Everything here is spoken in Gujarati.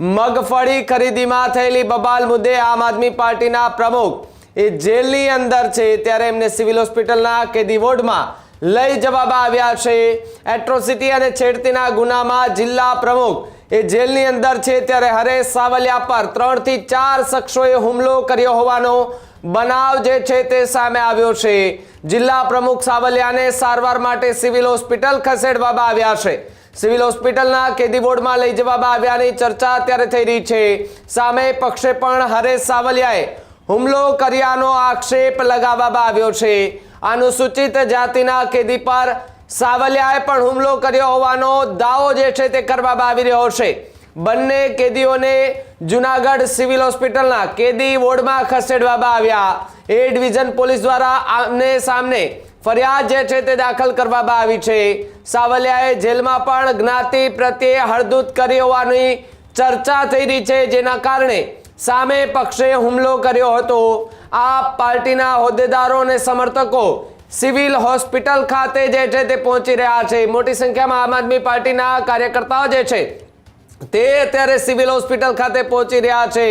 મગફળી ખરીદીમાં થયેલી બબાલ મુદ્દે આમ આદમી પાર્ટીના પ્રમુખ એ જેલની અંદર છે ત્યારે એમને સિવિલ હોસ્પિટલના કેદી વોર્ડમાં લઈ જવામાં આવ્યા છે. એટ્રોસિટી અને છેડતીના ગુનામાં જિલ્લા પ્રમુખ એ જેલની અંદર છે ત્યારે હરેશ સાવલિયા પર ત્રણથી ચાર શખ્સોએ હુમલો કર્યો હોવાનો બનાવ જે છે તે સામે આવ્યો છે. જિલ્લા પ્રમુખ સાવલિયાને સારવાર માટે સિવિલ હોસ્પિટલ ખસેડવામાં આવ્યા છે. સિવિલ હોસ્પિટલના કેદી વોર્ડમાં લઈ જવામાં આવ્યાની ચર્ચા અત્યારે થઈ રહી છે. સામે પક્ષે પણ હરેશ સાવલિયાએ હુમલો કર્યાનો આક્ષેપ લગાવવામાં આવ્યો છે. અનુસૂચિત જાતિના કેદી પર સાવલિયાએ પણ હુમલો કર્યો હોવાનો દાવો જે છે તે કરવામાં આવી રહ્યો છે. બંને કેદીઓને જુનાગઢ સિવિલ હોસ્પિટલના કેદી વોર્ડમાં ખસેડવામાં આવ્યા. એ ડિવિઝન પોલીસ દ્વારા આમને સામને ફરિયાદ જે છે તે દાખલ કરવામાં આવી છે. સાવલિયાએ જેલમાં પણ જ્ઞાતિ પ્રત્યે હળદૂત કરી હોવાની ચર્ચા થઈ રહી છે, જેના કારણે સામે પક્ષે હુમલો કર્યો હતો. આ પાર્ટીના હોદ્દેદારો અને સમર્થકો સિવિલ હોસ્પિટલ ખાતે જે છે તે પહોંચી રહ્યા છે. મોટી સંખ્યામાં આમ આદમી પાર્ટીના કાર્યકર્તાઓ જે છે તે અત્યારે સિવિલ હોસ્પિટલ ખાતે પહોંચી રહ્યા છે.